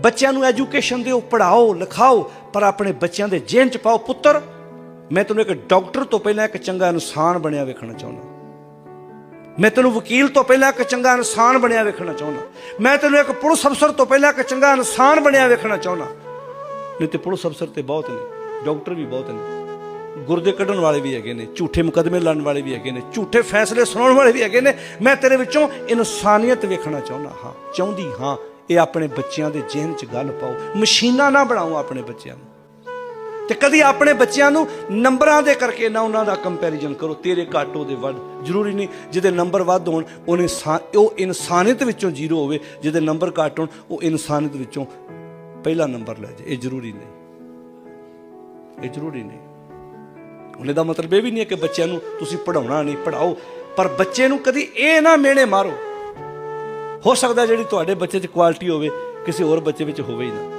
ਬੱਚਿਆਂ ਨੂੰ ਐਜੂਕੇਸ਼ਨ ਦਿਓ ਪੜਾਓ ਲਿਖਾਓ, ਪਰ ਆਪਣੇ ਬੱਚਿਆਂ ਦੇ ਜੇਨ ਚ ਪਾਓ। ਪੁੱਤਰ, ਮੈਂ ਤੈਨੂੰ ਇੱਕ ਡਾਕਟਰ ਤੋਂ ਪਹਿਲਾਂ ਇੱਕ ਚੰਗਾ ਇਨਸਾਨ ਬਣਿਆ ਵੇਖਣਾ ਚਾਹੁੰਦਾ। ਮੈਂ ਤੈਨੂੰ ਵਕੀਲ ਤੋਂ ਪਹਿਲਾਂ ਇੱਕ ਚੰਗਾ ਇਨਸਾਨ ਬਣਿਆ ਵੇਖਣਾ ਚਾਹੁੰਦਾ। ਮੈਂ ਤੈਨੂੰ ਇੱਕ ਪੁਲਿਸ ਅਫਸਰ ਤੋਂ ਪਹਿਲਾਂ ਇੱਕ ਚੰਗਾ ਇਨਸਾਨ ਬਣਿਆ ਵੇਖਣਾ ਚਾਹੁੰਦਾ। ਨਹੀਂ ਤੇ ਪੁਲਿਸ ਅਫਸਰ ਤੇ ਬਹੁਤ ਨੇ, ਡਾਕਟਰ ਵੀ ਬਹੁਤ ਨੇ। ਗੁਰਦੇ ਕੱਢਣ ਵਾਲੇ ਵੀ ਹੈਗੇ ਨੇ, ਝੂਠੇ ਮੁਕਦਮੇ ਲੜਨ ਵਾਲੇ ਵੀ ਹੈਗੇ ਨੇ, ਝੂਠੇ ਫੈਸਲੇ ਸੁਣਾਉਣ ਵਾਲੇ ਵੀ ਹੈਗੇ ਨੇ। ਮੈਂ ਤੇਰੇ ਵਿੱਚੋਂ ਇਨਸਾਨੀਅਤ ਵੇਖਣਾ ਚਾਹੁੰਦਾ, ਹਾਂ, ਚਾਹੁੰਦੀ ਹਾਂ ਇਹ ਆਪਣੇ ਬੱਚਿਆਂ ਦੇ ਜ਼ਿਹਨ 'ਚ ਗੱਲ ਪਾਓ। ਮਸ਼ੀਨਾਂ ਨਾ ਬਣਾਓ ਆਪਣੇ ਬੱਚਿਆਂ ਨੂੰ। ਤੇ ਕਦੀ ਆਪਣੇ ਬੱਚਿਆਂ ਨੂੰ ਨੰਬਰਾਂ ਦੇ ਕਰਕੇ ਨਾ ਉਹਨਾਂ ਦਾ ਕੰਪੈਰੀਜ਼ਨ ਕਰੋ। ਤੇਰੇ ਘੱਟ, ਉਹਦੇ ਵੱਧ। ਜ਼ਰੂਰੀ ਨਹੀਂ ਜਿਹਦੇ ਨੰਬਰ ਵੱਧ ਹੋਣ, ਉਹਨੇ ਸਾ- ਉਹ ਇਨਸਾਨੀਅਤ ਵਿੱਚੋਂ ਜ਼ੀਰੋ ਹੋਵੇ। ਜਿਹਦੇ ਨੰਬਰ ਘੱਟ ਹੋਣ, ਉਹ ਇਨਸਾਨੀਅਤ ਵਿੱਚੋਂ ਪਹਿਲਾ ਨੰਬਰ ਲੈ ਜਾਏ। ਇਹ ਜ਼ਰੂਰੀ ਨਹੀਂ। ਇਹ ਜ਼ਰੂਰੀ ਨਹੀਂ। ਉਹਨੇ ਦਾ ਮਤਲਬ ਇਹ ਵੀ ਨਹੀਂ ਹੈ ਕਿ ਬੱਚਿਆਂ ਨੂੰ ਤੁਸੀਂ ਪੜਾਉਣਾ ਨਹੀਂ ਪੜਾਓ ਪਰ ਬੱਚੇ ਨੂੰ ਕਦੀ ਇਹ ਨਾ ਮੇਣੇ ਮਾਰੋ ਹੋ ਸਕਦਾ ਜਿਹੜੀ ਤੁਹਾਡੇ ਬੱਚੇ 'ਚ ਕੁਆਲਿਟੀ ਹੋਵੇ, ਕਿਸੇ ਹੋਰ ਬੱਚੇ ਵਿੱਚ ਹੋਵੇ ਹੀ ਨਾ।